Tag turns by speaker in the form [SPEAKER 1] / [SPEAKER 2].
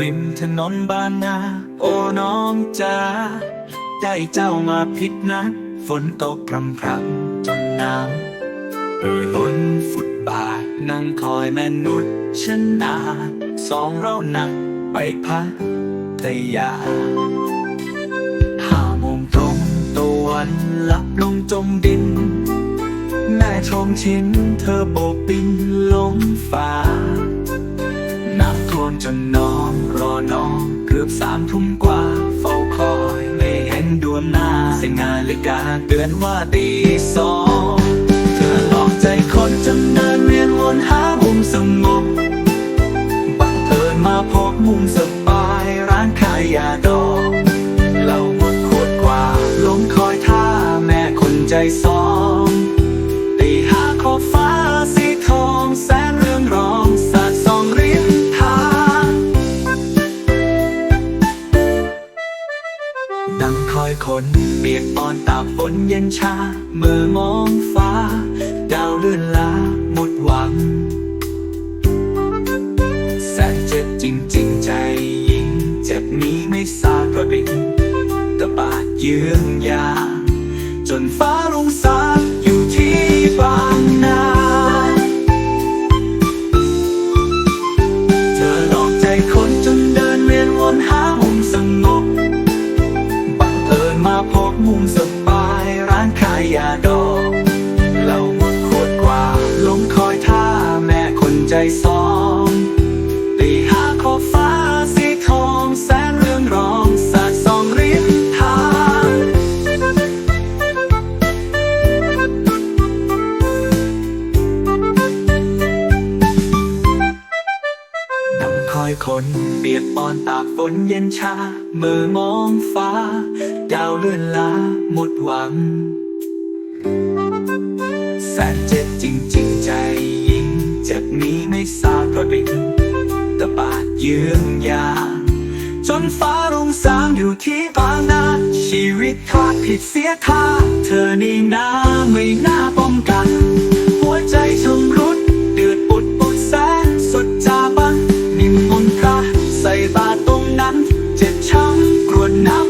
[SPEAKER 1] ริมถนนบานนา โอ้น้องจ๋าได้เจ้ามาผิดนัดฝนตกพรำพรำจนน้ำเอ่ยบนฟุตบาทนั่งคอยแม่นุษย์ชนะสองเรานักไปพัทยาห้าโมงตรงตะวันลับลงจมดิน แม่ชมชินเธอโบกบินลงฟ้า วมจนน้องรอน้องเกือบสามทุ่มกว่าเฝ้าคอยไม่เห็นดวงหน้าเสียงนาฬิกาเตือนว่าตีสองเธอหลอกใจคนจนเดินเวียนวนหามุมสงบบังเอิญมาพบมุมสบายร้านขายยาดองเหล้าหมดขวดกว่าลงคอยท่าแม่คนใจสองตีหาขอบฟ้า ดังคอยคนเปียกอ่อนตากฝนเย็นชา เมื่อมองฟ้า ดาวเลื่อนลาหมดหวัง แสนเจ็บจริงๆใจยิ่ง เจ็บนี้ไม่ทราบกระดิ่งตะบาดเยื้องยา มุมสบายร้านขายยาดองเหล้าหมดขวดกว่าลงคอยท่าแม่คนใจสองตีหาขอบฟ้าสีทองแสนเรืองรองสาดสองริมทางนำคอยคน เปียกปอนตากฝนเย็นชาเมื่อมองฟ้า ดาวเลื่อนลาหมดหวัง แสนเจ็บจริงๆใจยิ่งจ็บนี้ไม่ทราบเพราะดิ่งตะบาดเยื้องยางจนฟ้ารุ่งสางอยู่ที่บางนาชีวิตคลาดผิดเสียท่า เธอนี่นาไม่น่าป้อ เจ็บช้ำกรวดน้ำ